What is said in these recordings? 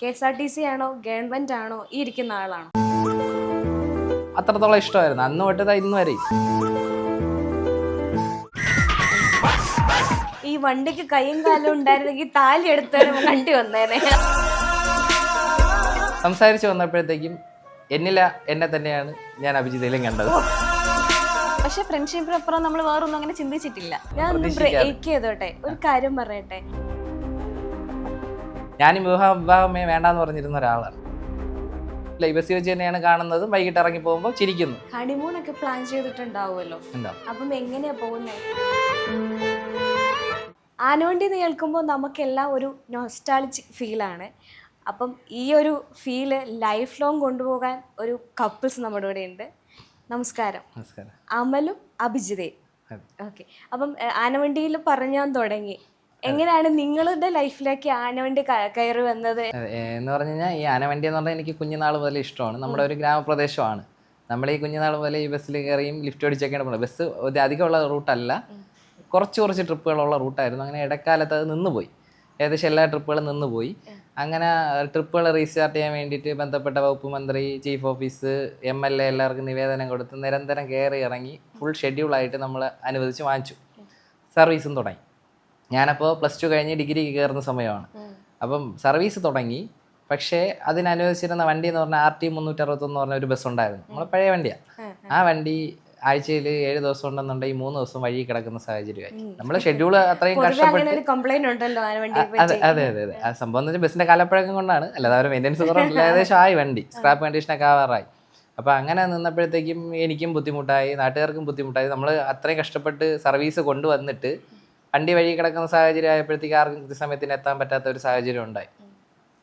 K S R T C ആണോ government ആണോ ഈ ഇരിക്കുന്ന ആളാണോ? അത്രത്തോളം ഇഷ്ടമായിരുന്നു. അന്ന് തൊട്ടതാ ഇന്ന് വരെ ഈ വണ്ടിക്ക് കൈയും കാലും ഉണ്ടായിരുന്നെങ്കിൽ താലി എടുത്താലും വണ്ടി വന്നേനെ. സംസാരിച്ച് വന്നപ്പോഴത്തേക്കും എന്നില എന്നെ തന്നെയാണ് ഞാൻ അഭിജിതയിലും കണ്ടത്. പക്ഷെ ഫ്രണ്ട്ഷിപ്പിനപ്പുറം നമ്മൾ വേറൊന്നും അങ്ങനെ ചിന്തിച്ചിട്ടില്ല. ഞാൻ ഒന്ന്. ബ്രേക്ക് ചെയ്തോട്ടെ. ഒരു കാര്യം പറയട്ടെ. ഞാനും വിവാഹ വിവാഹമേ വേണ്ടാന്ന് പറഞ്ഞിരുന്ന ഒരാളാണ്. ബസ്സിൽ വെച്ച് തന്നെയാണ് കാണുന്നതും വൈകിട്ട് ഇറങ്ങി പോകുമ്പോൾ ചിരിക്കുന്നു. ഹണിമൂൺ ഒക്കെ പ്ലാൻ ചെയ്തിട്ടുണ്ടാവുമല്ലോ. അപ്പം എങ്ങനെയാ പോകുന്നത് ആനവണ്ടി എന്ന് കേൾക്കുമ്പോൾ നമുക്കെല്ലാം ഒരു നൊസ്റ്റാളജിക് ഫീലാണ് അപ്പം ഈ ഒരു ഫീൽ ലൈഫ് ലോങ് കൊണ്ടുപോകാൻ ഒരു കപ്പിൾസ് നമ്മുടെ ഇവിടെ ഉണ്ട്. നമസ്കാരം. നമസ്കാരം. അമലും അഭിജിതയും. അതെ. ഓക്കെ അപ്പം ആനവണ്ടിയിൽ പറഞ്ഞാൻ തുടങ്ങി. എങ്ങനെയാണ് നിങ്ങളുടെ ലൈഫിലേക്ക് ആനവണ്ടി കയറി വന്നത്? എന്ന് പറഞ്ഞു കഴിഞ്ഞാൽ ഈ ആനവണ്ടി എന്ന് പറഞ്ഞാൽ എനിക്ക് കുഞ്ഞുനാൾ മുതൽ ഇഷ്ടമാണ്. നമ്മുടെ ഒരു ഗ്രാമപ്രദേശമാണ്. നമ്മൾ ഈ കുഞ്ഞുനാൾ മുതൽ ഈ ബസ്സിൽ കയറിയും ലിഫ്റ്റ് അടിച്ചൊക്കെയാണ് പോകുന്നത് ബസ് ഒരു അധികമുള്ള റൂട്ടല്ല. കുറച്ച് കുറച്ച് ട്രിപ്പുകളുള്ള റൂട്ടായിരുന്നു. അങ്ങനെ ഇടക്കാലത്ത് അത് നിന്നുപോയി. ഏകദേശം എല്ലാ ട്രിപ്പുകളും നിന്നുപോയി. അങ്ങനെ ട്രിപ്പുകൾ റീസ്റ്റാർട്ട് ചെയ്യാൻ വേണ്ടിയിട്ട് ബന്ധപ്പെട്ട വകുപ്പ് മന്ത്രി chief office M L A എല്ലാവർക്കും നിവേദനം കൊടുത്ത് നിരന്തരം കയറി ഇറങ്ങി ഫുൾ ഷെഡ്യൂളായിട്ട് നമ്മൾ അനുവദിച്ച് വാങ്ങിച്ചു. സർവീസും തുടങ്ങി. ഞാനപ്പോൾ പ്ലസ് ടു കഴിഞ്ഞ് ഡിഗ്രി കയറുന്ന സമയമാണ്. അപ്പം സർവീസ് തുടങ്ങി. പക്ഷേ അതിനനുവദിച്ചിരുന്ന വണ്ടി എന്ന് പറഞ്ഞാൽ ആർ ടി മുന്നൂറ്റി അറുപത്തൊന്ന് പറഞ്ഞ ഒരു ബസ് ഉണ്ടായിരുന്നു. നമ്മളെ പഴയ വണ്ടിയാണ് ആ വണ്ടി ആഴ്ചയിൽ ഏഴ് ദിവസം ഉണ്ടെന്നുണ്ടെങ്കിൽ മൂന്ന് ദിവസം വഴി കിടക്കുന്ന സാഹചര്യമായി നമ്മൾ ഷെഡ്യൂൾ അത്രയും കഷ്ടപ്പെട്ട് അതെ അതെ അതെ ആ സംഭവം എന്ന് വെച്ചാൽ ബസ്സിന്റെ കാലപ്പഴക്കം കൊണ്ടാണ്. അല്ലാതെ അവർ മെയിന്റെനൻസ് കുറവില്ല ഏകദേശം ആയി വണ്ടി. സ്ക്രാപ്പ് കണ്ടീഷനൊക്കെ ആവാറായി. അപ്പോൾ അങ്ങനെ നിന്നപ്പോഴത്തേക്കും എനിക്കും ബുദ്ധിമുട്ടായി. നാട്ടുകാർക്കും ബുദ്ധിമുട്ടായി. നമ്മൾ അത്രയും കഷ്ടപ്പെട്ട് സർവീസ് കൊണ്ടുവന്നിട്ട് വണ്ടി വഴി കിടക്കുന്ന സാഹചര്യം ആയപ്പോഴത്തേക്ക് ആർക്കും കൃത്യസമയത്തിന് എത്താൻ പറ്റാത്ത ഒരു സാഹചര്യം ഉണ്ടായി.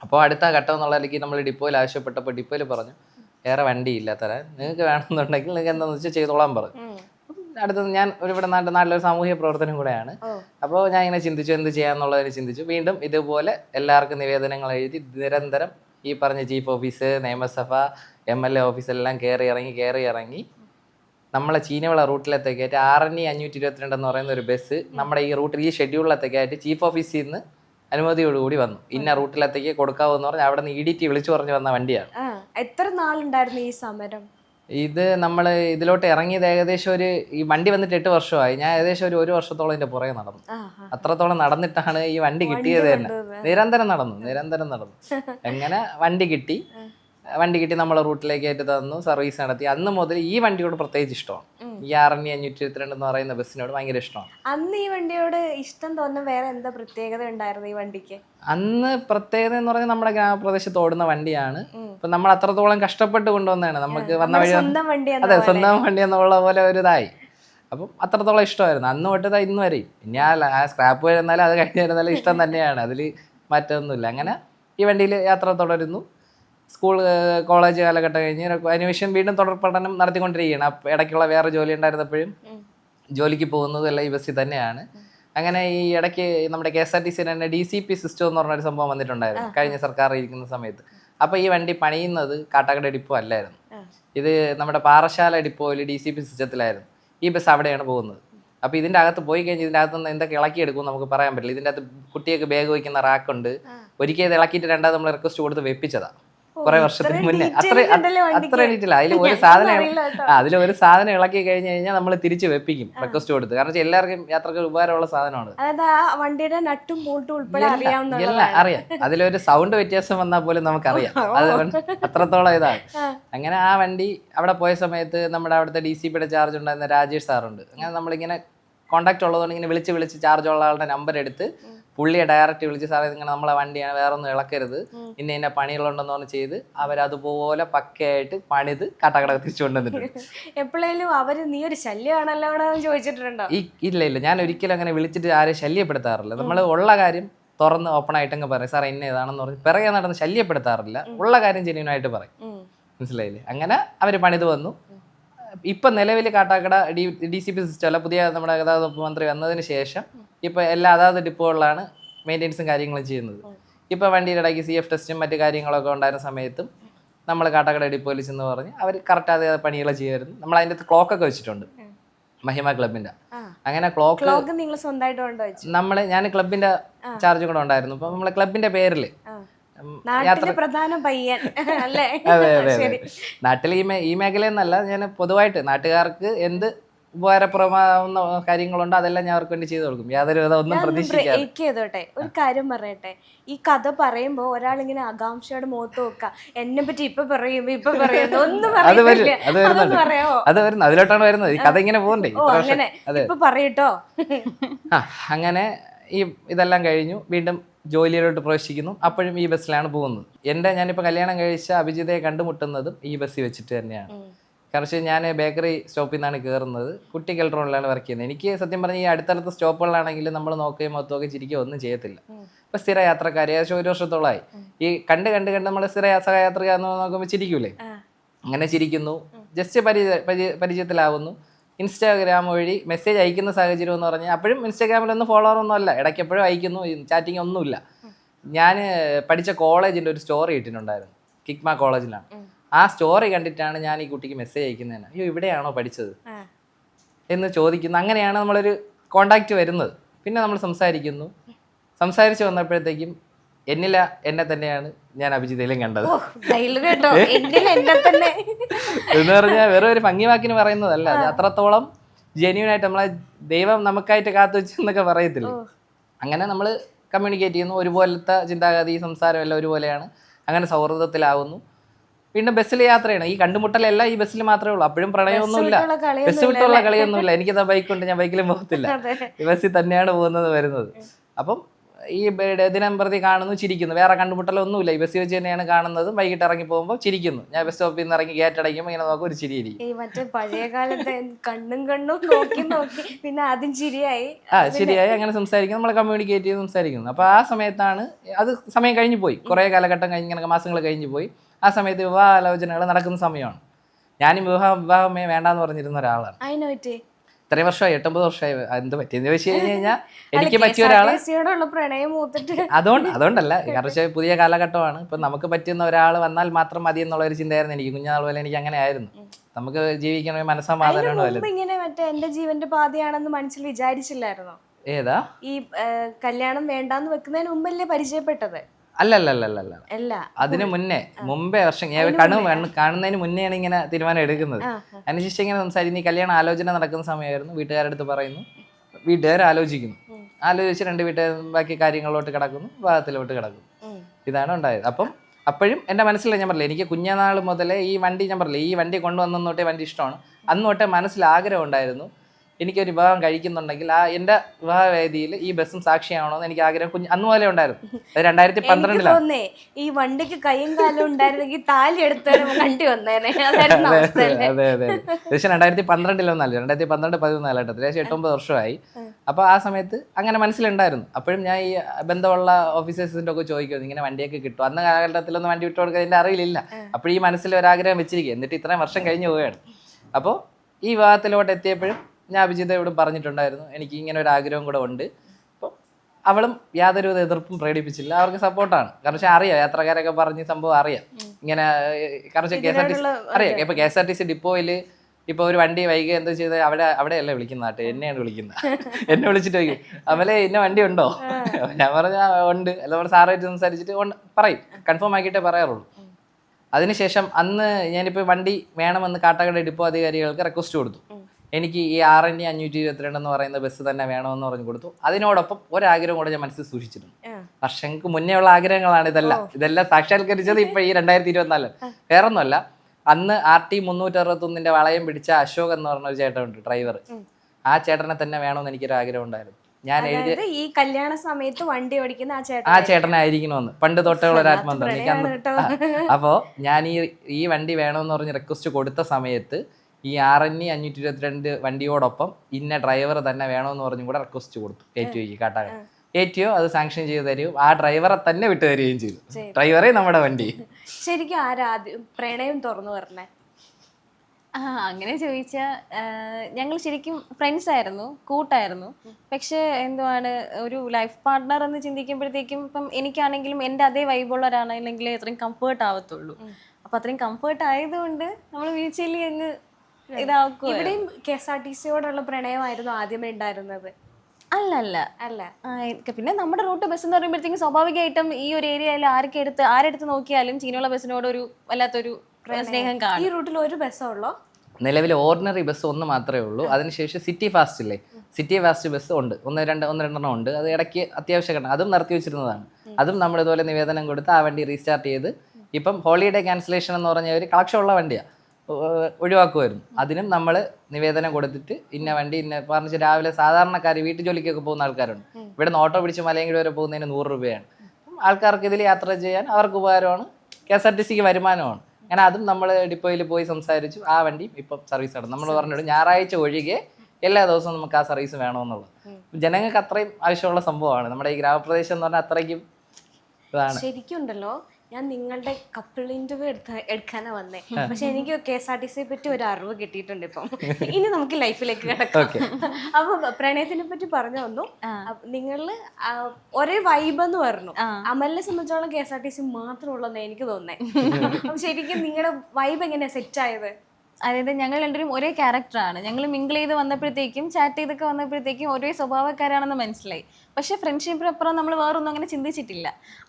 അപ്പോൾ അടുത്ത ഘട്ടം എന്നുള്ള നിലയ്ക്ക് നമ്മൾ ഡിപ്പോയിൽ ആവശ്യപ്പെട്ടപ്പോൾ ഡിപ്പോയിൽ പറഞ്ഞു വേറെ ഇല്ല തരാൻ നിങ്ങൾക്ക് വേണമെന്നുണ്ടെങ്കിൽ നിങ്ങൾക്ക് എന്താണെന്ന് വെച്ചാൽ ചെയ്തോളാൻ പറഞ്ഞു അടുത്ത അടുത്തത് ഞാൻ ഒരു ഇവിടെ നാട്ടിൽ നാട്ടിലൊരു സാമൂഹ്യ പ്രവർത്തനം കൂടെയാണ്. അപ്പോൾ ഞാൻ ഇങ്ങനെ ചിന്തിച്ചു എന്ത് ചെയ്യാന്നുള്ളതിനെ ചിന്തിച്ചു. വീണ്ടും ഇതുപോലെ എല്ലാവർക്കും നിവേദനങ്ങൾ എഴുതി നിരന്തരം ഈ പറഞ്ഞ ചീഫ് ഓഫീസ് നിയമസഭ എം എൽ എ ഓഫീസെല്ലാം കയറി ഇറങ്ങി കയറി ഇറങ്ങി നമ്മളെ ചീനവിള റൂട്ടിലത്തേക്കായിട്ട് ഇ അഞ്ഞൂറ്റി ഇരുപത്തിരണ്ട് എന്ന് പറയുന്ന ഒരു ബസ് നമ്മുടെ ഈ റൂട്ടിൽ ഈ ഷെഡ്യൂളിലത്തേക്കായിട്ട് ചീഫ് ഓഫീസിൽ നിന്ന് അനുമതിയോടുകൂടി വന്നു. ഇന്ന റൂട്ടിലത്തേക്ക് കൊടുക്കാവെന്ന് പറഞ്ഞ അവിടെ നിന്ന് ഇ ഡി ടി വിളിച്ചു പറഞ്ഞു വന്ന വണ്ടിയാണ്. എത്ര നാളുണ്ടായിരുന്നു ഈ സമരം? ഇത് നമ്മൾ ഇതിലോട്ട് ഇറങ്ങിയത് ഏകദേശം ഒരു ഈ വണ്ടി വന്നിട്ട് എട്ട് വർഷമായി. ഞാൻ ഏകദേശം ഒരു ഒരു വർഷത്തോളം ഇതിന്റെ പുറകെ നടന്നു. അത്രത്തോളം നടന്നിട്ടാണ് ഈ വണ്ടി കിട്ടിയത് തന്നെ. നിരന്തരം നടന്നു നിരന്തരം നടന്നു. എങ്ങനെ വണ്ടി കിട്ടി? വണ്ടി കിട്ടി നമ്മളെ റൂട്ടിലേക്ക് ആയിട്ട് തന്നു സർവീസ് നടത്തി. അന്ന് മുതൽ ഈ വണ്ടിയോട് പ്രത്യേകിച്ച് ഇഷ്ടമാണ്. ഈ ആറന്നി അഞ്ഞൂറ്റി ഇരുപത്തിരണ്ട് എന്ന് പറയുന്ന ബസ്സിനോട് ഭയങ്കര ഇഷ്ടമാണ്. അന്ന് ഈ വണ്ടിയോട് ഇഷ്ടം തോന്നുന്ന വേറെ എന്താ പ്രത്യേകത ഉണ്ടായിരുന്നു ഈ വണ്ടിക്ക്? അന്ന് പ്രത്യേകത എന്ന് പറഞ്ഞാൽ നമ്മുടെ ഗ്രാമപ്രദേശത്ത് ഓടുന്ന വണ്ടിയാണ്. ഇപ്പൊ നമ്മൾ അത്രത്തോളം കഷ്ടപ്പെട്ട് കൊണ്ടുവന്നതാണ്. നമുക്ക് വന്ന വഴി സ്വന്തം വണ്ടി എന്ന അതെ. സ്വന്തം വണ്ടി എന്നുള്ള പോലെ ഒരു ഇതായി. അപ്പം അത്രത്തോളം ഇഷ്ടമായിരുന്നു. അന്ന് തൊട്ട് ഇതാ ഇന്ന് വരെയും. പിന്നെ ആ- ആ സ്ക്രാപ്പ് വരുന്നാലും അത് കഴിഞ്ഞ് വരുന്നാലും ഇഷ്ടം തന്നെയാണ്. അതിൽ മാറ്റമൊന്നുമില്ല. അങ്ങനെ ഈ വണ്ടിയിൽ യാത്ര തുടരുന്നു. സ്കൂൾ കോളേജ് കാലഘട്ടം കഴിഞ്ഞ് അതിനുശേഷം വീണ്ടും തുടർ പഠനം നടത്തിക്കൊണ്ടിരിക്കുകയാണ്. അപ്പം ഇടയ്ക്കുള്ള വേറെ ജോലി ഉണ്ടായിരുന്നപ്പോഴും. ജോലിക്ക് പോകുന്നതും എല്ലാം ഈ ബസ്സിൽ തന്നെയാണ്. അങ്ങനെ ഈ ഇടയ്ക്ക് നമ്മുടെ K S R T C തന്നെ ഡി സി പി സിസ്റ്റം എന്ന് പറഞ്ഞൊരു സംഭവം വന്നിട്ടുണ്ടായിരുന്നു. കഴിഞ്ഞ സർക്കാർ ഇരിക്കുന്ന സമയത്ത്. അപ്പോൾ ഈ വണ്ടി പണിയുന്നത് കാട്ടാക്കട ഡിപ്പോ അല്ലായിരുന്നു. ഇത് നമ്മുടെ പാറശാല ഡിപ്പോയിൽ ഡി സി പി സിസ്റ്റത്തിലായിരുന്നു. ഈ ബസ് അവിടെയാണ് പോകുന്നത്. അപ്പോൾ ഇതിന്റെ അകത്ത് പോയി കഴിഞ്ഞ് ഇതിന്റെ അകത്ത് നിന്ന് എന്തൊക്കെ ഇളക്കി എടുക്കുമെന്ന് നമുക്ക് പറയാൻ പറ്റില്ല. ഇതിന്റെ അകത്ത് കുട്ടിയൊക്കെ ബാഗ് വയ്ക്കുന്ന റാക്കുണ്ട് ഒരിക്കൽ ഇത് ഇളക്കിയിട്ട് രണ്ടാമത് നമ്മൾ റിക്വസ്റ്റ് കൊടുത്ത് വെപ്പിച്ചതാ. കുറെ വർഷത്തിന് മുന്നേ. അത്ര അത്ര ഡീറ്റെയിൽ അതിൽ ഒരു സാധനം അതിൽ ഒരു സാധനം ഇളക്കി കഴിഞ്ഞു കഴിഞ്ഞാൽ നമ്മൾ തിരിച്ച് വെപ്പിക്കും റിക്വസ്റ്റ് കൊടുത്ത്. കാരണം എല്ലാവർക്കും യാത്രയ്ക്ക് ഉപകാരമുള്ള സാധനമാണ്. വണ്ടിയുടെ നട്ടും ബോൾട്ടും ഉൾപ്പെടെ എല്ലാം അറിയാം. അതിലൊരു സൗണ്ട് വ്യത്യാസം വന്നാൽ പോലും നമുക്കറിയാം. അത് അത്രത്തോളം ഇതാണ്. അങ്ങനെ ആ വണ്ടി അവിടെ പോയ സമയത്ത് നമ്മുടെ അവിടുത്തെ ഡി സി പിയുടെ ചാർജ് ഉണ്ടായിരുന്ന രാജേഷ് സാറുണ്ട്. അങ്ങനെ നമ്മളിങ്ങനെ കോണ്ടാക്ട് ഉള്ളതുകൊണ്ട് ഇങ്ങനെ വിളിച്ച് വിളിച്ച് ചാർജ് ഉള്ള ആളുടെ നമ്പർ എടുത്ത് പുള്ളിയെ ഡയറക്റ്റ് വിളിച്ച് സാറേ ഇങ്ങനെ നമ്മളെ വണ്ടിയാണ് വേറെ ഒന്നും ഇളക്കരുത് ഇന്ന ഇന്ന പണികളുണ്ടെന്ന് പറഞ്ഞ് ചെയ്ത് അവരതുപോലെ പക്കയായിട്ട് പണിത് കട്ടകടക തിരിച്ചു കൊണ്ടുവന്നിട്ടുണ്ട്. എപ്പോഴേലും അവർ നീ ഒരു ശല്യമാണല്ലോ ചോദിച്ചിട്ടുണ്ടോ? ഇല്ല ഇല്ല. ഞാൻ ഒരിക്കലും അങ്ങനെ വിളിച്ചിട്ട് ആരെയും ശല്യപ്പെടുത്താറില്ല. നമ്മൾ ഉള്ള കാര്യം തുറന്ന് ഓപ്പൺ ആയിട്ടങ്ങ് പറയും. സാർ ഇന്ന ഇതാണെന്ന് പറഞ്ഞ് പിറകെ നടന്ന് ശല്യപ്പെടുത്താറില്ല. ഉള്ള കാര്യം ജെന്യൂൻ ആയിട്ട് പറയും മനസ്സിലായില്ലേ? അങ്ങനെ അവർ പണിത് വന്നു. ഇപ്പം നിലവിൽ Kattakada D D C P system അല്ല പുതിയ നമ്മുടെ ഗതാഗത മന്ത്രി വന്നതിന് ശേഷം ഇപ്പം എല്ലാ അതാത് ഡിപ്പോകളിലാണ് മെയിന്റെനൻസും കാര്യങ്ങളും ചെയ്യുന്നത്. ഇപ്പോൾ വണ്ടിയുടെ ഇടയ്ക്ക് സി എഫ് ടെസ്റ്റും മറ്റു കാര്യങ്ങളൊക്കെ ഉണ്ടായിരുന്ന സമയത്തും നമ്മൾ കാട്ടാക്കട ഡിപ്പോയിൽ ചെന്ന് പറഞ്ഞ് അവർ കറക്റ്റ് അതേ പണികൾ ചെയ്യുമായിരുന്നു. നമ്മൾ അതിന്റെ ക്ലോക്ക് ക്ലോക്കൊക്കെ വെച്ചിട്ടുണ്ട്. മഹിമ ക്ലബിന്റെ അങ്ങനെ ക്ലോക്ക് ക്ലോക്ക് നിങ്ങൾ സ്വന്തമായിട്ട് നമ്മൾ ഞാൻ ക്ലബിന്റെ ചാർജ് കൂടെ ഉണ്ടായിരുന്നു. അപ്പൊ നമ്മളെ ക്ലബിന്റെ പേരിൽ നാട്ടിലെ നാട്ടിൽ ഈ മേഖലയെന്നല്ല ഞാൻ പൊതുവായിട്ട് നാട്ടുകാർക്ക് എന്ത് ഉപകാരപ്രദമാവുന്ന കാര്യങ്ങളുണ്ട് അതെല്ലാം ഞാൻ അവർക്ക് വേണ്ടി ചെയ്തു കൊടുക്കും. യാതൊരു വിധ ഒന്നും പ്രതീക്ഷിക്കാതെ. ബ്രേക്ക് ചെയ്തോട്ടെ ഒരു കാര്യം പറയട്ടെ. ഈ കഥ പറയുമ്പോ ഒരാളിങ്ങനെ ആകാംക്ഷയുടെ മുഖത്ത് നോക്ക എന്നെ പറ്റി ഇപ്പൊ പറയും ഇപ്പൊ പറയുന്നു ഒന്നും അത് വരും പറയില്ല അത് വരുന്നുണ്ട്. അതൊന്ന് പറയാമോ അത് വരുന്നു. അതിലോട്ടാണ് വരുന്നത്. ഈ കഥ ഇങ്ങനെ പോകണ്ടേ ഓ ഇത്ര വർഷം. അങ്ങനെ. അതെ. ഇപ്പൊ പറയട്ടോ. ആ അങ്ങനെ ഈ ഇതെല്ലാം കഴിഞ്ഞു. വീണ്ടും ജോലിയിലോട്ട് പ്രവേശിക്കുന്നു. അപ്പോഴും ഈ ബസ്സിലാണ് പോകുന്നത്. എന്റെ ഞാനിപ്പോൾ കല്യാണം കഴിച്ച അഭിജിതയെ കണ്ടുമുട്ടുന്നതും ഈ ബസ്സിൽ വെച്ചിട്ട് തന്നെയാണ്. കാരണം ഞാൻ ബേക്കറി സ്റ്റോപ്പിൽ നിന്നാണ് കയറുന്നത് കുട്ടി കെൽട്രോണിലാണ് വർക്ക് ചെയ്യുന്നത്. എനിക്ക് സത്യം പറഞ്ഞാൽ ഈ അടുത്തടുത്ത സ്റ്റോപ്പുകളാണെങ്കിലും നമ്മൾ നോക്കുകയും മൊത്തമൊക്കെ ചിരിക്കുകയോ ഒന്നും ചെയ്യത്തില്ല. ഇപ്പം സ്ഥിര യാത്രക്കാർ ഏകദേശം ഒരു വർഷത്തോളമായി ഈ കണ്ട് കണ്ട് കണ്ട് നമ്മൾ സ്ഥിര സഹയാത്രികാന്ന് നോക്കുമ്പോൾ ചിരിക്കൂലേ? അങ്ങനെ ചിരിക്കുന്നു. ജസ്റ്റ് പരിചയ പരി പരിചയത്തിലാവുന്നു. ഇൻസ്റ്റാഗ്രാം വഴി മെസ്സേജ് അയക്കുന്ന സാഹചര്യം എന്ന് പറഞ്ഞാൽ അപ്പോഴും ഇൻസ്റ്റാഗ്രാമിലൊന്നും ഫോളോവർ ഒന്നും അല്ല. ഇടയ്ക്ക് എപ്പോഴും അയക്കുന്നു. ചാറ്റിംഗ് ഒന്നുമില്ല. ഞാൻ പഠിച്ച കോളേജിന്റെ ഒരു സ്റ്റോറി ഇട്ടിട്ടുണ്ടായിരുന്നു. കിക്മ കോളേജിലാണ് ആ സ്റ്റോറി കണ്ടിട്ടാണ് ഞാൻ ഈ കുട്ടിക്ക് മെസ്സേജ് അയക്കുന്നതിന് അയ്യോ ഇവിടെയാണോ പഠിച്ചത്? എന്ന് ചോദിക്കുന്നു. അങ്ങനെയാണ് നമ്മളൊരു കോണ്ടാക്റ്റ് വരുന്നത്. പിന്നെ നമ്മൾ സംസാരിക്കുന്നു. സംസാരിച്ച് വന്നപ്പോഴത്തേക്കും എന്നില എന്നെ തന്നെയാണ് ഞാൻ അഭിജിതയിലും കണ്ടത്. എന്നെ പറഞ്ഞാൽ വേറെ ഒരു ഭംഗി വാക്കിന് പറയുന്നതല്ല. അത് അത്രത്തോളം ജെന്യൂൻ ആയിട്ട് നമ്മളെ ദൈവം നമുക്കായിട്ട് കാത്തു വെച്ചു എന്നൊക്കെ പറയത്തില്ലേ? അങ്ങനെ നമ്മൾ കമ്മ്യൂണിക്കേറ്റ് ചെയ്യുന്നു. ഒരുപോലത്തെ ചിന്താഗതി സംസാരം എല്ലാം ഒരുപോലെയാണ്. അങ്ങനെ സൗഹൃദത്തിലാവുന്നു. വീണ്ടും ബസ്സിൽ യാത്രയാണ്. ഈ കണ്ടുമുട്ടലല്ല ഈ ബസ്സിൽ മാത്രമേ ഉള്ളൂ. അപ്പോഴും പ്രണയമൊന്നുമില്ല. ബസ് വിട്ടുള്ള കളിയൊന്നുമില്ല എനിക്കത് ബൈക്ക് ഉണ്ട് ഞാൻ ബൈക്കിലും പോകത്തില്ല. ഈ ബസ്സിൽ തന്നെയാണ് പോകുന്നത് വരുന്നത്. അപ്പം ഈ ദിനം പ്രതി കാണുന്നു ചിരിക്കുന്നു. വേറെ കണ്ടുമുട്ടലൊന്നുമില്ല. ഈ ബസ്സിൽ വെച്ച് തന്നെയാണ് കാണുന്നത്. വൈകിട്ട് ഇറങ്ങി പോകുമ്പോൾ ചിരിക്കുന്നു. ഞാൻ ബസ് സ്റ്റോപ്പിൽ നിന്ന് ഇറങ്ങി ഗേറ്റ് അടയ്ക്കുമ്പോൾ ഇങ്ങനെ നോക്കും ഒരു ചിരിയിരിക്കും. ഈ മറ്റേ പഴയ കാലത്തെ കണ്ണും കണ്ണും നോക്കി നോക്കി പിന്നെ ആദ്യം ചിരിയായി. ആ ശരിയായി അങ്ങനെ സംസാരിക്കുന്നു. നമ്മൾ കമ്മ്യൂണിക്കേറ്റ് ചെയ്ത് സംസാരിക്കുന്നു. അപ്പോൾ ആ സമയത്താണ് അത് സമയം കഴിഞ്ഞു പോയി കുറേ കാലഘട്ടം കഴിഞ്ഞ് ഇങ്ങനെ മാസങ്ങൾ കഴിഞ്ഞു പോയി ആ സമയത്ത് വിവാഹ ആലോചനകൾ നടക്കുന്ന സമയമാണ്. ഞാനും വിവാഹ വിവാഹമേ വേണ്ടാന്ന് പറഞ്ഞിരുന്ന ഒരാളാണ്. ഇത്രയും വർഷമായി എട്ടൊമ്പത് വർഷമായി. എന്ത് പറ്റിയെന്ന് ചോദിച്ചു കഴിഞ്ഞ് കഴിഞ്ഞാൽ എനിക്ക് പറ്റിയ ഒരാളെ അതുകൊണ്ട് അതുകൊണ്ടല്ല. കാരണം വെച്ചാൽ പുതിയ കാലഘട്ടമാണ്. ഇപ്പം നമുക്ക് പറ്റുന്ന ഒരാൾ വന്നാൽ മാത്രം മതി എന്നുള്ള ഒരു ചിന്തയായിരുന്നു എനിക്ക്. കുഞ്ഞാൾ പോലെ എനിക്ക് അങ്ങനെ ആയിരുന്നു. നമുക്ക് ജീവിക്കണ മനസ്സമാധാനമാണ് വലുത്. ഇങ്ങനെ മറ്റേ എന്റെ ജീവന്റെ പാതയാണെന്ന് മനസ്സിൽ വിചാരിച്ചില്ലായിരുന്നോ? ഏതാ? ഈ കല്യാണം വേണ്ടാന്ന് വെക്കുന്നതിന് മുമ്പല്ലേ പരിചയപ്പെട്ടത്? അല്ലല്ലല്ലല്ല അല്ല അതിന് മുന്നേ മുമ്പേ വർഷം ഞാൻ കണ്ണു കാണുന്നതിന് മുന്നെയാണ് ഇങ്ങനെ തീരുമാനം എടുക്കുന്നത്. അതിനുശേഷം ഇങ്ങനെ സംസാരിക്കുന്നു. നീ കല്യാണ ആലോചന നടക്കുന്ന സമയമായിരുന്നു. വീട്ടുകാരുടെ അടുത്ത് പറയുന്നു. വീട്ടുകാർ ആലോചിക്കുന്നു. ആലോചിച്ച് രണ്ട് വീട്ടുകാർ ബാക്കി കാര്യങ്ങളിലോട്ട് കിടക്കുന്നു. വിവാഹത്തിലോട്ട് കിടക്കുന്നു. ഇതാണ് ഉണ്ടായത്. അപ്പം അപ്പോഴും എന്റെ മനസ്സിൽ ഞാൻ പറഞ്ഞില്ല എനിക്ക് കുഞ്ഞനാൾ മുതലേ ഈ വണ്ടി ഞാൻ പറഞ്ഞില്ല ഈ വണ്ടി കൊണ്ടുവന്നു തൊട്ടേ വണ്ടി ഇഷ്ടമാണ്. അന്ന് തൊട്ടേ മനസ്സിൽ ആഗ്രഹം ഉണ്ടായിരുന്നു. എനിക്കൊരു വിവാഹം കഴിക്കുന്നുണ്ടെങ്കിൽ ആ എന്റെ വിവാഹ വേദിയിൽ ഈ ബസ്സും സാക്ഷിയാണോന്ന് എനിക്ക് ആഗ്രഹം കുഞ്ഞ് അന്ന് പോലെ ഉണ്ടായിരുന്നു. രണ്ടായിരത്തി എനിക്ക് പന്ത്രണ്ടിലാണ്. ഈ വണ്ടിക്ക് കൈയും കാലം ഉണ്ടായിരുന്നെങ്കിൽ താലി എടുത്ത് കണ്ടി വന്നേനെ. അതെ അതെ ഏകദേശം രണ്ടായിരത്തി പന്ത്രണ്ടിലൊന്നല്ല രണ്ടായിരത്തി പന്ത്രണ്ട് കാലഘട്ടത്തിൽ. ഏകദേശം എട്ടൊമ്പത് വർഷമായി. അപ്പോൾ ആ സമയത്ത് അങ്ങനെ മനസ്സിലുണ്ടായിരുന്നു. അപ്പോഴും ഞാൻ ഈ ബന്ധമുള്ള ഓഫീസേഴ്സിന്റെ ഒക്കെ ചോദിക്കുന്നു ഇങ്ങനെ വണ്ടിയൊക്കെ കിട്ടും അന്ന് കാലഘട്ടത്തിലൊന്നും വണ്ടി വിട്ടു കൊടുക്കാൻ എന്റെ അറിയില്ല അപ്പോൾ ഈ മനസ്സിൽ ഒരാഗ്രഹം വെച്ചിരിക്കുക എന്നിട്ട് ഇത്രയും വർഷം കഴിഞ്ഞു പോവുകയാണ്. അപ്പോൾ ഈ വിവാഹത്തിലോട്ട് എത്തിയപ്പോഴും ഞാൻ അഭിജിതയോട് ഇവിടെ പറഞ്ഞിട്ടുണ്ടായിരുന്നു. എനിക്ക് ഇങ്ങനെ ഒരു ആഗ്രഹം കൂടെ ഉണ്ട്. അപ്പം അവളും യാതൊരു വിധ എതിർപ്പും പ്രകടിപ്പിച്ചില്ല. അവർക്ക് സപ്പോർട്ടാണ് കാരണം വെച്ചാൽ അറിയാം. യാത്രക്കാരൊക്കെ പറഞ്ഞ് സംഭവം അറിയാം. ഇങ്ങനെ കാരണം വെച്ചാൽ K S R T C അറിയാം. ഇപ്പൊ K S R T C ഡിപ്പോയിൽ ഇപ്പൊ ഒരു വണ്ടി വൈകി എന്താ ചെയ്ത് അവിടെ അവിടെയല്ല വിളിക്കുന്ന നാട്ട് എന്നെയാണ് വിളിക്കുന്നത് എന്നെ വിളിച്ചിട്ട് വൈകി. അവലെ ഇന്ന വണ്ടി ഉണ്ടോ? ഞാൻ പറഞ്ഞ ഉണ്ട്. അല്ല നമ്മൾ സാറായിട്ട് സംസാരിച്ചിട്ട് ഉണ്ട് പറയും. കൺഫേം ആക്കിയിട്ടേ പറയാറുള്ളൂ. അതിനുശേഷം അന്ന് ഞാനിപ്പോൾ വണ്ടി വേണമെന്ന് കാട്ടാക്കട ഡിപ്പോ അധികാരികൾക്ക് റിക്വസ്റ്റ് കൊടുത്തു. എനിക്ക് ഈ ആർ എൻ അഞ്ഞൂറ്റി ഇരുപത്തിരണ്ട് എന്ന് പറയുന്ന ബസ് തന്നെ വേണമെന്ന് പറഞ്ഞു കൊടുത്തു. അതിനോടൊപ്പം ഒരാഗ്രഹം കൂടെ ഞാൻ മനസ്സിൽ സൂക്ഷിച്ചിരുന്നു. വർഷങ്ങൾക്ക് മുന്നേ ഉള്ള ആഗ്രഹങ്ങളാണ് ഇതെല്ലാം. ഇതെല്ലാം സാക്ഷാത്കരിച്ചത് ഇപ്പൊ ഈ രണ്ടായിരത്തി ഇരുപത്തിനാല് വേറെ ഒന്നുമല്ല അന്ന് ആർ ടി മുന്നൂറ്റി അറുപത്തൊന്നിന്റെ വളയം പിടിച്ച അശോക് എന്ന് പറഞ്ഞ ഒരു ചേട്ടനുണ്ട് ഡ്രൈവർ ആ ചേട്ടനെ തന്നെ വേണമെന്ന് എനിക്കൊരു ആഗ്രഹം ഉണ്ടായിരുന്നു. ഞാൻ എഴുതിയ ഈ കല്യാണ സമയത്ത് വണ്ടി ഓടിക്കുന്ന ആ ചേട്ടൻ ആ ചേട്ടനായിരിക്കണമെന്ന്. പണ്ട് തൊട്ടുള്ള ഒരു ആത്മബന്ധം. എനിക്ക് അപ്പോൾ ഞാൻ ഈ ഈ വണ്ടി വേണമെന്ന് പറഞ്ഞ് റിക്വസ്റ്റ് കൊടുത്ത സമയത്ത് ഈ ആർ എൻ ഇ അഞ്ഞൂറ്റി ഇരുപത്തിരണ്ട് വണ്ടിയോടൊപ്പം ഇന്ന ഡ്രൈവർ തന്നെ വേണമെന്ന് പറഞ്ഞും കൂടെ റിക്വസ്റ്റ് കൊടുത്തു. എ ടി ഒക്ക് കാട്ടാകൻ എ ടി ഒ അത് സാങ്ഷൻ ചെയ്ത് തരും ആ ഡ്രൈവറെ തന്നെ വിട്ടു തരികയും ചെയ്തു. ഡ്രൈവറേ നമ്മുടെ വണ്ടി. ശരിക്കും ആരാ ആദ്യം പ്രണയം തുറന്നു പറഞ്ഞേ? ആ അങ്ങനെ ചോദിച്ചാൽ ഞങ്ങൾ ശരിക്കും ഫ്രണ്ട്സ് ആയിരുന്നു കൂട്ടായിരുന്നു. പക്ഷെ എന്തുവാണ് ഒരു ലൈഫ് പാർട്ട്ണർ എന്ന് ചിന്തിക്കുമ്പോഴത്തേക്കും ഇപ്പം എനിക്കാണെങ്കിലും എന്റെ അതേ വൈബുള്ള ഒരാളാണെങ്കിൽ അത്രയും കംഫേർട്ട് ആവത്തുള്ളൂ. അപ്പോൾ അത്രയും കംഫേർട്ട് ആയതുകൊണ്ട് നമ്മൾ വീഴ്ചയിൽ അങ്ങ് ഇവിടെയും കെ എസ് ആർ ടി സിയോടുള്ള പ്രണയമായിരുന്നു ആദ്യമേ ഉണ്ടായിരുന്നത്. അല്ല. അല്ല അല്ല പിന്നെ നമ്മുടെ റൂട്ട് ബസ് എന്ന് പറയുമ്പോഴത്തേക്കും സ്വാഭാവികമായിട്ടും ഈ ഒരു ഏരിയയിൽ ആരൊക്കെ എടുത്ത് ആരെടുത്ത് നോക്കിയാലും ചീനുള്ള ബസ്സിനോട് ഒരു വല്ലാത്തൊരു സ്നേഹം കാണും. ഈ റൂട്ടിൽ ഒരു ബസ്സേ ഉള്ളൂ? നിലവിൽ ഓർഡിനറി ബസ് ഒന്ന് മാത്രമേ ഉള്ളൂ. അതിനുശേഷം സിറ്റി ഫാസ്റ്റ് ഇല്ലേ? സിറ്റി ഫാസ്റ്റ് ബസ് ഉണ്ട്. ഒന്ന് രണ്ട് ഒന്ന് രണ്ടെണ്ണം ഉണ്ട്. അത് ഇടയ്ക്ക് അത്യാവശ്യം കണ്ട അതും നിർത്തി വെച്ചിരുന്നതാണ്. അതും നമ്മൾ ഇതുപോലെ നിവേദനം കൊടുത്ത് ആ വണ്ടി റീസ്റ്റാർട്ട് ചെയ്ത് ഇപ്പം ഹോളിഡേ ക്യാൻസലേഷൻ എന്ന് പറഞ്ഞ ഒരു കളക്ഷൻ ഉള്ള വണ്ടിയാണ് ഒഴിവാക്കുമായിരുന്നു. അതിനും നമ്മൾ നിവേദനം കൊടുത്തിട്ട് ഇന്ന വണ്ടി ഇന്ന പറഞ്ഞ രാവിലെ സാധാരണക്കാർ വീട്ടു ജോലിക്കൊക്കെ പോകുന്ന ആൾക്കാരുണ്ട്. ഇവിടെ നിന്ന് ഓട്ടോ പിടിച്ച് മലയങ്കിടി വരെ പോകുന്നതിന് നൂറ് രൂപയാണ്. ആൾക്കാർക്ക് ഇതിൽ യാത്ര ചെയ്യാൻ അവർക്ക് ഉപകാരമാണ്. കെ എസ് ആർ ടി സിക്ക് വരുമാനമാണ്. അങ്ങനെ അതും നമ്മൾ ഡിപ്പോയിൽ പോയി സംസാരിച്ചു. ആ വണ്ടി ഇപ്പം സർവീസ് നടന്നു നമ്മൾ പറഞ്ഞിട്ട് ഞായറാഴ്ച ഒഴികെ എല്ലാ ദിവസവും നമുക്ക് ആ സർവീസ് വേണമെന്നുള്ളത് ജനങ്ങൾക്ക് അത്രയും ആവശ്യമുള്ള സംഭവമാണ്. നമ്മുടെ ഈ ഗ്രാമപ്രദേശം എന്ന് പറഞ്ഞാൽ അത്രയ്ക്കും ഇതാണ്. ശരിക്കും ഉണ്ടല്ലോ. ഞാൻ നിങ്ങളുടെ കപ്പിൾ ഇന്റർവ്യൂ എടുത്ത എടുക്കാനാ വന്നേ. പക്ഷെ എനിക്ക് കെ എസ് ആർ ടി സിയെ പറ്റി ഒരു അറിവ് കിട്ടിയിട്ടുണ്ട് ഇപ്പം. ഇനി നമുക്ക് ലൈഫിലേക്ക് കിടക്കാം. അപ്പൊ പ്രണയത്തിനെ പറ്റി പറഞ്ഞു വന്നു. നിങ്ങൾ ഒരേ വൈബ് എന്ന് പറഞ്ഞു. അമലിനെ സംബന്ധിച്ചോളം K S R T C മാത്രമുള്ളതെന്ന് എനിക്ക് തോന്നേ ശരിക്കും നിങ്ങളുടെ വൈബ് എങ്ങനെയാ സെറ്റ് ആയത്? അതായത് ഞങ്ങൾ രണ്ടുപേരും ഒരേ ക്യാരക്ടറാണ് ഞങ്ങൾ മിങ്കിൾ ചെയ്ത് വന്നപ്പോഴത്തേക്കും ചാറ്റ് ചെയ്തൊക്കെ വന്നപ്പോഴത്തേക്കും ഒരേ സ്വഭാവക്കാരാണെന്ന് മനസ്സിലായി. പക്ഷെ ഫ്രണ്ട്ഷിപ്പിനപ്പുറം നമ്മൾ വേറൊന്നും അങ്ങനെ ചിന്തിച്ചിട്ടില്ല.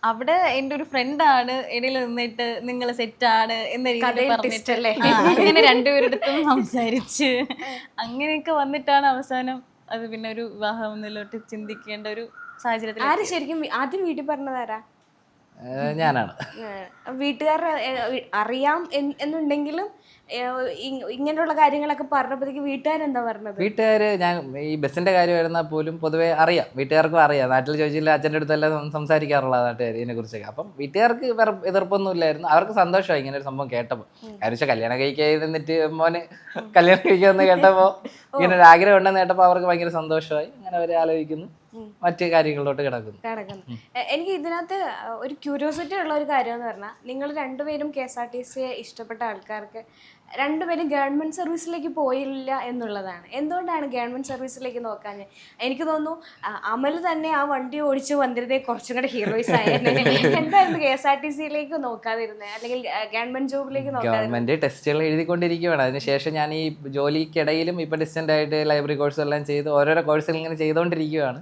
അവിടെ എന്റെ ഒരു ഫ്രണ്ടാണ് ഇടയിൽ നിന്നിട്ട് നിങ്ങൾ സെറ്റാണ് എന്ന രീതിയിൽ പറഞ്ഞിട്ടല്ലേ അങ്ങനെ രണ്ടുപേരെടുത്തും സംസാരിച്ച് അങ്ങനെയൊക്കെ വന്നിട്ടാണ് അവസാനം അത് പിന്നെ ഒരു വിവാഹം എന്നിലോട്ട് ചിന്തിക്കേണ്ട ഒരു സാഹചര്യത്തിൽ ആര് ശരിക്കും ആദ്യം വീട്ടിൽ പറഞ്ഞതാരാ? ഞാനാണ്. വീട്ടുകാർ അറിയാം എന്നുണ്ടെങ്കിലും ഇങ്ങനെയുള്ള കാര്യങ്ങളൊക്കെ പറഞ്ഞപ്പോഴത്തേക്ക് വീട്ടുകാരെന്താ പറഞ്ഞത്? വീട്ടുകാർ ഞാൻ ഈ ബസ്സിന്റെ കാര്യം വരുന്ന പോലും പൊതുവെ അറിയാം. വീട്ടുകാർക്കും അറിയാം. നാട്ടിൽ ചോദിച്ചില്ല അച്ഛന്റെ അടുത്തെല്ലാം സംസാരിക്കാറുള്ള നാട്ടുകാർ ഇതിനെ കുറിച്ചൊക്കെ അപ്പം വീട്ടുകാർക്ക് എതിർപ്പൊന്നും ഇല്ലായിരുന്നു അവർക്ക് സന്തോഷമായി ഇങ്ങനെ ഒരു സംഭവം കേട്ടപ്പോൾ. കാര്യം വെച്ചാൽ കല്യാണം കഴിക്കാതിരുന്നിട്ട് മോന് കല്യാണം കഴിക്കാമെന്ന് കേട്ടപ്പോൾ ഇങ്ങനെ ഒരു ആഗ്രഹം ഉണ്ടെന്ന് കേട്ടപ്പോൾ അവർക്ക് ഭയങ്കര സന്തോഷമായി. അങ്ങനെ അവർ ആലോചിക്കുന്നു. മറ്റു കാര്യങ്ങളിലോട്ട് കിടക്കുന്നു. കിടക്കുന്നു. എനിക്ക് ഇതിനകത്ത് ഒരു ക്യൂരിയോസിറ്റി ഉള്ള ഒരു കാര്യം എന്ന് പറഞ്ഞാൽ നിങ്ങൾ രണ്ടുപേരും കെ എസ് ആർ ടി സിയെ ഇഷ്ടപ്പെട്ട ആൾക്കാർക്ക് രണ്ടുപേരും ഗവൺമെന്റ് സർവീസിലേക്ക് പോയില്ല എന്നുള്ളതാണ്. എന്തുകൊണ്ടാണ് ഗവൺമെന്റ് സർവീസിലേക്ക് നോക്കാൻ എനിക്ക് തോന്നുന്നു അമൽ തന്നെ ആ വണ്ടി ഓടിച്ച് വന്നിരുന്നേ കുറച്ചും കൂടെ ഹീറോയിസ് ആയിരുന്നു. എന്തായിരുന്നു കെ എസ് ആർ ടി സിയിലേക്ക് നോക്കാതിരുന്നത് അല്ലെങ്കിൽ ഗവൺമെന്റ് ജോബിലേക്ക് ഗവൺമെന്റ് ടെസ്റ്റുകൾ എഴുതിക്കൊണ്ടിരിക്കുകയാണ് അതിനുശേഷം ഞാൻ ഈ ജോലിക്കിടയിലും ഇപ്പം ഡിസ്റ്റന്റ് ആയിട്ട് ലൈബ്രറി കോഴ്സ് എല്ലാം ചെയ്ത് ഓരോരോ കോഴ്സുകൾ ഇങ്ങനെ ചെയ്തുകൊണ്ടിരിക്കുകയാണ്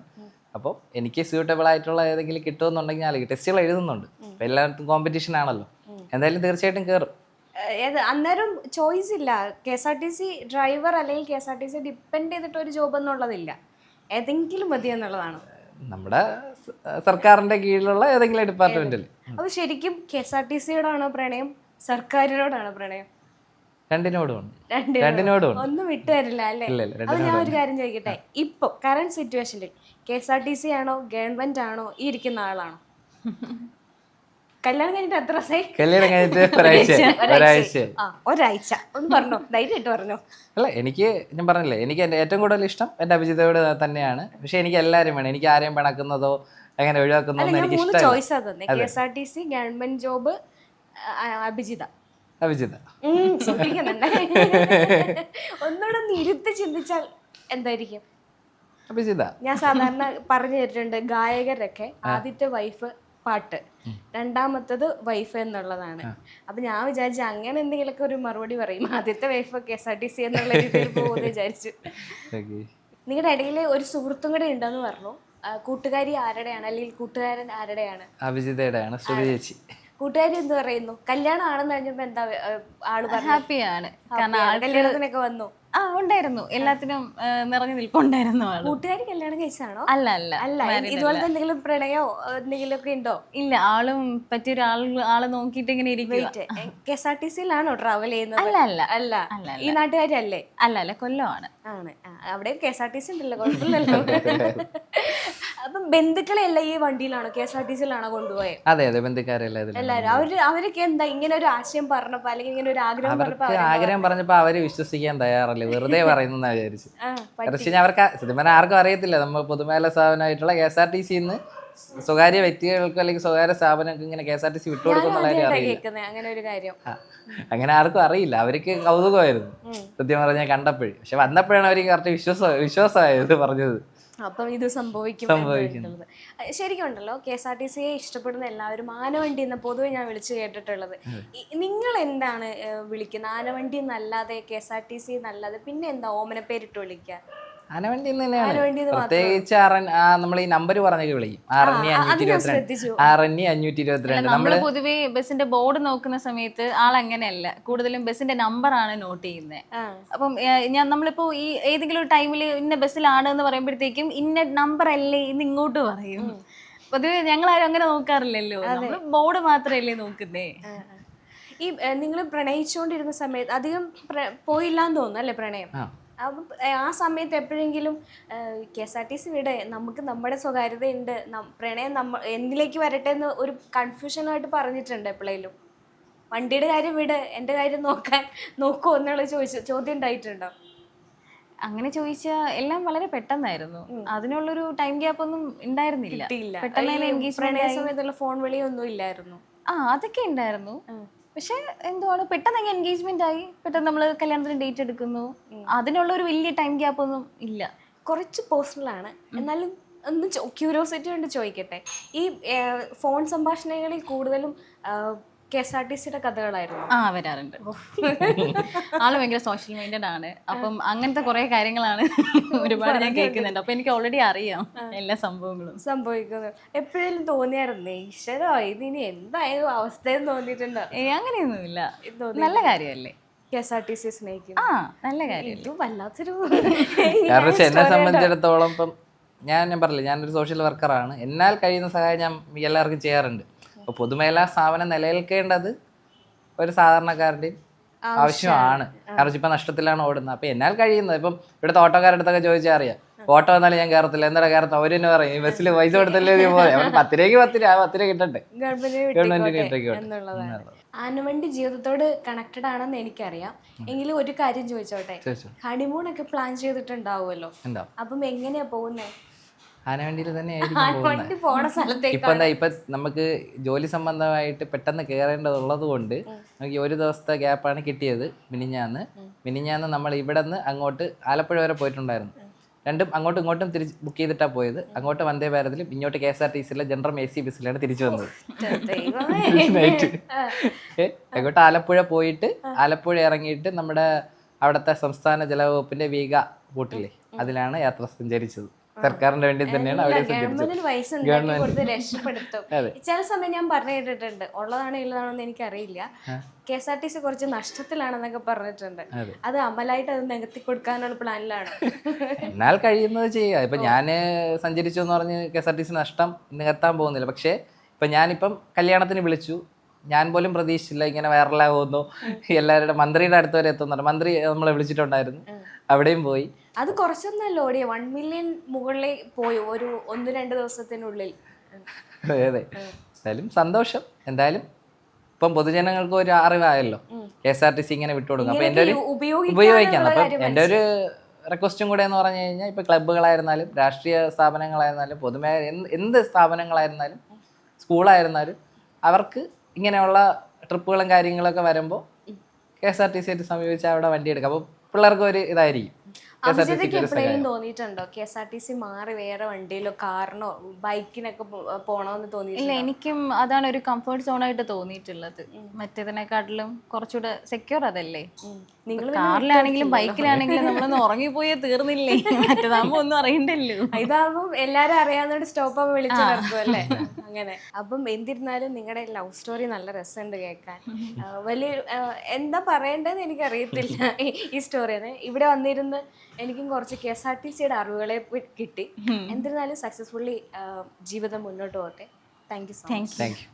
അപ്പോൾ എനിക്ക് സ്യൂട്ടബിൾ ആയിട്ടുള്ള ഏതെങ്കിലും കിട്ടുമെന്നുണ്ടെങ്കിൽ ഞാൻ ടെസ്റ്റുകൾ എഴുതുന്നുണ്ട്. എല്ലാവർക്കും എല്ലായിടത്തും കോമ്പറ്റീഷൻ ആണല്ലോ എന്തായാലും തീർച്ചയായിട്ടും കയറും അന്നേരം ചോയ്സ് ഇല്ല. K S R T C driver അല്ലെങ്കിൽ K S R T C depend ചെയ്തിട്ട് ഒരു ജോബ് എന്നുള്ളതില്ല. ഏതെങ്കിലും മതി എന്നുള്ളതാണ്. നമ്മുടെ സർക്കാരിന്റെ കീഴിലുള്ള ഏതെങ്കിലും ഡിപ്പാർട്ട്മെന്റിൽ അപ്പൊ ശരിക്കും കെ എസ് ആർ ടി സിയോടാണോ പ്രണയം? സർക്കാരിനോടാണോ പ്രണയം? രണ്ടിനോടും. ഉണ്ട് രണ്ടിനോടും. ഒന്നും വിട്ടു തരില്ല അല്ലേ? ഞാൻ ഒരു കാര്യം ചോദിക്കട്ടെ? ഇപ്പൊ സിറ്റുവേഷനിൽ K S R T C ആണോ ഗവൺമെന്റ് ആണോ ഈ ഇരിക്കുന്ന ആളാണോ? കല്യാണം കഴിഞ്ഞിട്ട് എത്ര കല്യാണം കഴിഞ്ഞിട്ട് ഒരാഴ്ച. ഒരാഴ്ച. ആ ഒരാഴ്ച. ഒന്ന് പറഞ്ഞോ ധൈര്യമായിട്ട് പറഞ്ഞോ. അല്ല എനിക്ക് ഞാൻ പറഞ്ഞില്ലേ എനിക്ക് എന്റെ ഏറ്റവും കൂടുതൽ ഇഷ്ടം എന്റെ അഭിജിതയോട് തന്നെയാണ്. പക്ഷെ എനിക്ക് എല്ലാവരും വേണം. എനിക്ക് ആരെയും പിണക്കുന്നതോ അങ്ങനെ ഒഴിവാക്കുന്നതോ എനിക്ക് ചോയ്സാ തന്നെ. K S R T C government job Abhijitha. Abhijitha ഒന്നുകൂടെ ഒന്ന് ഇരുത്തി ചിന്തിച്ചാൽ എന്തായിരിക്കും? അഭിജിത ഞാൻ സാധാരണ പറഞ്ഞു കേട്ടിട്ടുണ്ട് ഗായകരൊക്കെ ആദ്യത്തെ വൈഫ് പാട്ട് രണ്ടാമത്തത് വൈഫ് എന്നുള്ളതാണ്. അപ്പൊ ഞാൻ വിചാരിച്ചു അങ്ങനെ എന്തെങ്കിലുമൊക്കെ ഒരു മറുപടി പറയും. ആദ്യത്തെ wife K S R T C എന്നുള്ള രീതിയിൽ പോകുമെന്ന് വിചാരിച്ചു. നിങ്ങളുടെ ഇടയിൽ ഒരു സുഹൃത്തും കൂടെ ഉണ്ടെന്ന് പറഞ്ഞു. കൂട്ടുകാരി ആരുടെയാണ്? അല്ലെങ്കിൽ കൂട്ടുകാരൻ ആരുടെയാണ്? അഭിജിതയുടെയാണ് ശ്രുതി ചേച്ചി. കൂട്ടുകാരി എന്ത് പറയുന്നു? കല്യാണം ആണെന്ന് കഴിഞ്ഞപ്പോ എന്താ ആൾ ഹാപ്പിയാണ് കല്യാണത്തിനൊക്കെ വന്നു. ആ ഉണ്ടായിരുന്നു. എല്ലാത്തിനും നിറഞ്ഞു നിൽപ്പുണ്ടായിരുന്നു ആൾ. കൂട്ടുകാരി കല്യാണം കഴിച്ചാണോ അല്ല അല്ല. അല്ല married ഇതുപോലത്തെ അല്ല. എന്തെങ്കിലും പ്രണയോ എന്തെങ്കിലും ഒക്കെ ഉണ്ടോ? ഇല്ല ആളും പറ്റിയ ഒരാൾ ആളെ നോക്കിയിട്ട് ഇങ്ങനെ ഇരിക്കുക കെ എസ് ആർ ടി സിയിലാണോ ട്രാവൽ ചെയ്യുന്നത്? അല്ല അല്ല. അല്ല. അല്ല, ഈ നാട്ടുകാരല്ലേ? അല്ല അല്ല കൊല്ലമാണ്. ആണ്. ആ, അവിടെ K S R T C ഉണ്ടല്ലോ കുഴപ്പമില്ലല്ലോ. അപ്പം ബന്ധുക്കളെല്ലാം ഈ വണ്ടിയിലാണോ കെ എസ് ആർ ടി സിയിലാണോ കൊണ്ടുപോയത് അതെ അതെ ബന്ധുക്കാരെല്ലാം ഇതിൽ എല്ലാരും അവർ അവരൊക്കെ എന്താ ഇങ്ങനെ ഒരു ആശയം പറഞ്ഞപ്പോ അല്ലെങ്കിൽ ഇങ്ങനെ ഒരു ആഗ്രഹം പറഞ്ഞപ്പോ അവർക്ക് ആഗ്രഹം പറഞ്ഞപ്പോ അവർ വിശ്വസിക്കാൻ തയ്യാറല്ലേ? വെറുതെ പറയുന്ന വിചാരിച്ചു. കുറച്ച് കഴിഞ്ഞാൽ അവർക്ക് സത്യം പറഞ്ഞാൽ ആർക്കും അറിയത്തില്ല. നമ്മൾ പൊതുമേഖല സ്ഥാപനമായിട്ടുള്ള കെ എസ് ആർ ടി സിന്ന് സ്വകാര്യ വ്യക്തികൾക്ക് അല്ലെങ്കിൽ സ്വകാര്യ സ്ഥാപനങ്ങൾക്ക് ഇങ്ങനെ K S R T C വിട്ടുകൊടുക്കുന്ന കാര്യം അങ്ങനെ ആർക്കും അറിയില്ല. അവർക്ക് കൗതുകമായിരുന്നു. സത്യം പറഞ്ഞാൽ കണ്ടപ്പോഴും. പക്ഷെ വന്നപ്പോഴാണ് അവർക്ക് കറക്റ്റ് വിശ്വാസം വിശ്വാസമായത് പറഞ്ഞത്. അപ്പം ഇത് സംഭവിക്കും ശരിക്കുണ്ടല്ലോ എന്നുള്ളത്. അഹ് ശരിക്കും ഉണ്ടല്ലോ കെ എസ് ആർ ടി സിയെ ഇഷ്ടപ്പെടുന്ന എല്ലാവരും ആനവണ്ടി എന്ന് പൊതുവെ ഞാൻ വിളിച്ചു കേട്ടിട്ടുള്ളത്. നിങ്ങൾ എന്താണ് വിളിക്കുന്നത്? ആനവണ്ടി എന്നല്ലാതെ K S R T C എന്നല്ലാതെ പിന്നെ എന്താ ഓമന പേരിട്ട് വിളിക്കുക? പ്രത്യേകിച്ച് നമ്മൾ ഈ നമ്പർ പറഞ്ഞൊക്കെ വിളിക്കും. ആറന്നി ആ, അത് അഞ്ഞൂറ്റി ഇരുപത്തിരണ്ട്. ആറന്നി അഞ്ഞൂറ്റി ഇരുപത്തിരണ്ട് നമ്മൾ നമ്മൾ പൊതുവേ ബസ്സിന്റെ ബോർഡ് നോക്കുന്ന സമയത്ത് ആൾ അങ്ങനെയല്ല കൂടുതലും ബസ്സിന്റെ ആണ് നോട്ട് ചെയ്യുന്നത്. അപ്പം ഞാൻ നമ്മളിപ്പോ ഈ ഏതെങ്കിലും ഒരു ടൈമിൽ ഇന്ന ബസ്സിലാണ് എന്ന് പറയുമ്പോഴത്തേക്കും ഇന്ന നമ്പർ അല്ലേ ഇന്ന് ഇങ്ങോട്ട് പറയും. പൊതുവെ ഞങ്ങൾ ആരും അങ്ങനെ നോക്കാറില്ലല്ലോ. ബോർഡ് മാത്രമല്ലേ നോക്കുന്നേ. ഈ നിങ്ങൾ പ്രണയിച്ചുകൊണ്ടിരുന്ന സമയത്ത് അധികം പോയില്ലാന്ന് തോന്നുന്നു അല്ലേ പ്രണയം. അപ്പം ആ സമയത്ത് എപ്പോഴെങ്കിലും K S R T C വിടെ. നമുക്ക് നമ്മുടെ സ്വകാര്യതയുണ്ട്. ഉണ്ട് പ്രണയം നമ്മ എന്തിലേക്ക് വരട്ടെ എന്ന് ഒരു കൺഫ്യൂഷനായിട്ട് പറഞ്ഞിട്ടുണ്ട് എപ്പോഴേലും വണ്ടിയുടെ കാര്യം വിട്. എന്റെ കാര്യം നോക്കാൻ നോക്കുമോ എന്നുള്ള ചോദിച്ചു ചോദ്യം ഉണ്ടായിട്ടുണ്ടോ? അങ്ങനെ ചോദിച്ചാൽ എല്ലാം വളരെ പെട്ടെന്നായിരുന്നു. അതിനുള്ളൊരു ടൈം ഗ്യാപ്പ് ഒന്നും ഉണ്ടായിരുന്നില്ല പെട്ടെന്ന് പ്രണയ സമയത്തുള്ള ഫോൺ വിളിയൊന്നും ഇല്ലായിരുന്നു. ആ അതൊക്കെ ഉണ്ടായിരുന്നു. പക്ഷെ എന്തുവാണ് പെട്ടെന്ന് അങ്ങ് എൻഗേജ്മെന്റ് ആയി. പെട്ടെന്ന് നമ്മൾ കല്യാണത്തിന് ഡേറ്റ് എടുക്കുന്നു. അതിനുള്ള ഒരു വലിയ ടൈം ഗ്യാപ്പ് ഒന്നും ഇല്ല. കുറച്ച് പേഴ്സണൽ ആണ്. എന്നാലും ഒന്ന് ക്യൂരിയോസിറ്റി കൊണ്ട് ചോദിക്കട്ടെ. ഈ ഫോൺ സംഭാഷണങ്ങളിൽ കൂടുതലും കെ എസ് ആർ ടി സിയുടെ കഥകളായിരുന്നു. ആ വരാറുണ്ട്. ആൾ ഭയങ്കര സോഷ്യൽ മൈൻഡഡ് ആണ്. അപ്പം അങ്ങനത്തെ കുറെ കാര്യങ്ങളാണ് ഒരുപാട് ഞാൻ കേൾക്കുന്നുണ്ട്. അപ്പൊ എനിക്ക് ഓൾറെഡി അറിയാം എല്ലാ സംഭവങ്ങളും. സംഭവിക്കുന്നു എപ്പോഴും തോന്നിയായിരുന്നേ? ഈശ്വരോ ഇതിനി എന്തായാലും അവസ്ഥയെന്ന് തോന്നിയിട്ടുണ്ടോ? ഏ അങ്ങനെയൊന്നുമില്ല. നല്ല കാര്യമല്ലേ? എന്നെ സംബന്ധിച്ചിടത്തോളം ഇപ്പം ഞാൻ ഞാൻ പറഞ്ഞില്ല ഞാനൊരു സോഷ്യൽ വർക്കറാണ് എന്നാൽ കഴിയുന്ന സഹായം ഞാൻ എല്ലാവർക്കും ചെയ്യാറുണ്ട്. അപ്പോൾ പൊതുമേഖലാ സ്ഥാപനം നിലനിൽക്കേണ്ടത് ഒരു സാധാരണക്കാരുടെയും ആവശ്യമാണ്. കാരണം ഇപ്പം നഷ്ടത്തിലാണ് ഓടുന്നത്. അപ്പം എന്നാൽ കഴിയുന്നത്. ഇപ്പം ഇവിടുത്തെ ഓട്ടോക്കാരുടെ അടുത്തൊക്കെ ചോദിച്ചാൽ അറിയാം. ഓട്ടോ വന്നാലും ഞാൻ കയറത്തില്ല. എന്താ കയറത്ത? അവർ തന്നെ പറയും. ഈ ബസ്സിൽ പൈസ കൊടുത്തല്ലേ പോലെ അവർ പത്ത് രൂപയ്ക്ക് പത്ത് രൂപ ആ പത്ത് രൂപ കിട്ടട്ടെ ഗവൺമെന്റിന് ആനവണ്ടി ജീവിതത്തോട് കണക്റ്റഡ് ആണെന്ന് എനിക്കറിയാം. എങ്കിലും ഒരു കാര്യം ചോദിച്ചോട്ടെ? ഹണിമൂൺ ഒക്കെ പ്ലാൻ ചെയ്തിട്ടുണ്ടാവുമല്ലോ. അപ്പം എങ്ങനെയാ പോകുന്നത് ആനവണ്ടിയിൽ തന്നെ ആയിരിക്കും പോകുന്നത്. ഇപ്പൊ എന്താ ഇപ്പൊ നമുക്ക് ജോലി സംബന്ധമായിട്ട് പെട്ടെന്ന് കയറേണ്ടതുള്ളത് കൊണ്ട് നമുക്ക് ഒരു ദിവസത്തെ ഗ്യാപ്പാണ് കിട്ടിയത് മിനിഞ്ഞാന്ന്. മിനിഞ്ഞാന്ന് നമ്മൾ ഇവിടെ നിന്ന് അങ്ങോട്ട് ആലപ്പുഴ വരെ പോയിട്ടുണ്ടായിരുന്നു. രണ്ടും അങ്ങോട്ടും ഇങ്ങോട്ടും തിരിച്ച് ബുക്ക് ചെയ്തിട്ടാ പോയത്. അങ്ങോട്ട് വന്ദേ ഭാരതിലും ഇങ്ങോട്ട് കെ എസ് ആർ ടി സിയിലെ ജനറൽ എ സി ബസ്സിലാണ് തിരിച്ചു വന്നത്. നൈറ്റ് അങ്ങോട്ട് ആലപ്പുഴ പോയിട്ട് ആലപ്പുഴ ഇറങ്ങിയിട്ട് നമ്മുടെ അവിടുത്തെ സംസ്ഥാന ജലവകുപ്പിന്റെ വീഗ ബോട്ടില്ലേ അതിലാണ് യാത്ര സഞ്ചരിച്ചത്. സർക്കാരിന്റെ വേണ്ടി തന്നെയാണ് അവരെ ചില സമയം ഞാൻ പറഞ്ഞു കേട്ടിട്ടുണ്ട് ഉള്ളതാണോ ഇല്ലതാണോ എന്ന് എനിക്കറിയില്ല. K S R T C കുറച്ച് നഷ്ടത്തിലാണെന്നൊക്കെ പറഞ്ഞിട്ടുണ്ട്. അത്. അമലായിട്ട് അത് നികത്തി കൊടുക്കാനുള്ള പ്ലാനിലാണ്. എന്നാൽ കഴിയുന്നത് ചെയ്യുക ഇപ്പൊ ഞാൻ സഞ്ചരിച്ചു എന്ന് പറഞ്ഞ് K S R T C നഷ്ടം നികത്താൻ പോകുന്നില്ല. പക്ഷേ ഇപ്പൊ ഞാനിപ്പം കല്യാണത്തിന് വിളിച്ചു. ഞാൻ പോലും പ്രതീക്ഷിച്ചില്ല ഇങ്ങനെ വൈറലാകുന്നു എല്ലാവരുടെ മന്ത്രിയുടെ അടുത്ത് വരെ എത്തുന്നുണ്ട് മന്ത്രി നമ്മളെ വിളിച്ചിട്ടുണ്ടായിരുന്നു. അവിടെയും പോയി. അത് കുറച്ചൊന്നല്ല ഓടിയ. വൺ മില്യൺ മുകളിൽ പോയി ഒരു ഒന്ന് രണ്ട് ദിവസത്തിനുള്ളിൽ. അതെ അതെ. എന്തായാലും സന്തോഷം. എന്തായാലും ഇപ്പം പൊതുജനങ്ങൾക്ക് ഒരു അറിവായല്ലോ. K S R T C ഇങ്ങനെ വിട്ടുകൊടുക്കും അപ്പൊ എന്റെ ഒരു ഉപയോഗിക്കാം. അപ്പം എന്റെ എന്റെ ഒരു റിക്വസ്റ്റും കൂടെ എന്ന് പറഞ്ഞു കഴിഞ്ഞാൽ ഇപ്പൊ ക്ലബ്ബുകളായിരുന്നാലും രാഷ്ട്രീയ സ്ഥാപനങ്ങളായിരുന്നാലും പൊതുമേ എന്ത് എന്ത് സ്ഥാപനങ്ങളായിരുന്നാലും സ്കൂളായിരുന്നാലും അവർക്ക് ഇങ്ങനെയുള്ള ട്രിപ്പുകളും കാര്യങ്ങളൊക്കെ വരുമ്പോൾ K S R T C ആയിട്ട് സമീപിച്ച് അവിടെ വണ്ടി എടുക്കാം. അപ്പോൾ പിള്ളേർക്ക് ഒരു ഇതായിരിക്കും അഭിജിതയ്ക്ക് തോന്നിയിട്ടുണ്ടോ? K S R T C മാറി വേറെ വണ്ടിയിലോ കാറിനോ ബൈക്കിനൊക്കെ പോണോന്ന് തോന്നിയില്ല തോന്നിയിട്ടില്ല എനിക്കും അതാണ് ഒരു കംഫർട്ട് സോൺ ആയിട്ട് തോന്നിയിട്ടുള്ളത്. മറ്റേതിനെക്കാട്ടിലും കുറച്ചുകൂടെ സെക്യൂർ അതല്ലേ? നിങ്ങൾ കാറിലാണെങ്കിലും ബൈക്കിലാണെങ്കിലും നമ്മളൊന്ന് ഉറങ്ങിപ്പോയേ തീർന്നില്ലേ? മറ്റേതാകുമ്പോ ഒന്നും അറിയണ്ടല്ലോ. ഇതാകുമ്പോൾ എല്ലാരും അറിയാവുന്നോണ്ട് സ്റ്റോപ്പ് ആവുമ്പോൾ വിളിച്ചു നിർത്തും അല്ലേ? അങ്ങനെ. അപ്പം എന്തിരുന്നാലും നിങ്ങളുടെ ലവ് സ്റ്റോറി നല്ല രസമുണ്ട് കേൾക്കാൻ. വലിയ എന്താ പറയേണ്ടതെന്ന് എനിക്കറിയത്തില്ല ഈ- ഈ സ്റ്റോറിന്ന് ഇവിടെ വന്നിരുന്ന് എനിക്കും കുറച്ച് കെ എസ് ആർ ടി സിയുടെ അറിവുകളെ കിട്ടി എന്തിരുന്നാലും സക്സസ്ഫുള്ളി ജീവിതം മുന്നോട്ട് പോകട്ടെ. Thank you so much thank you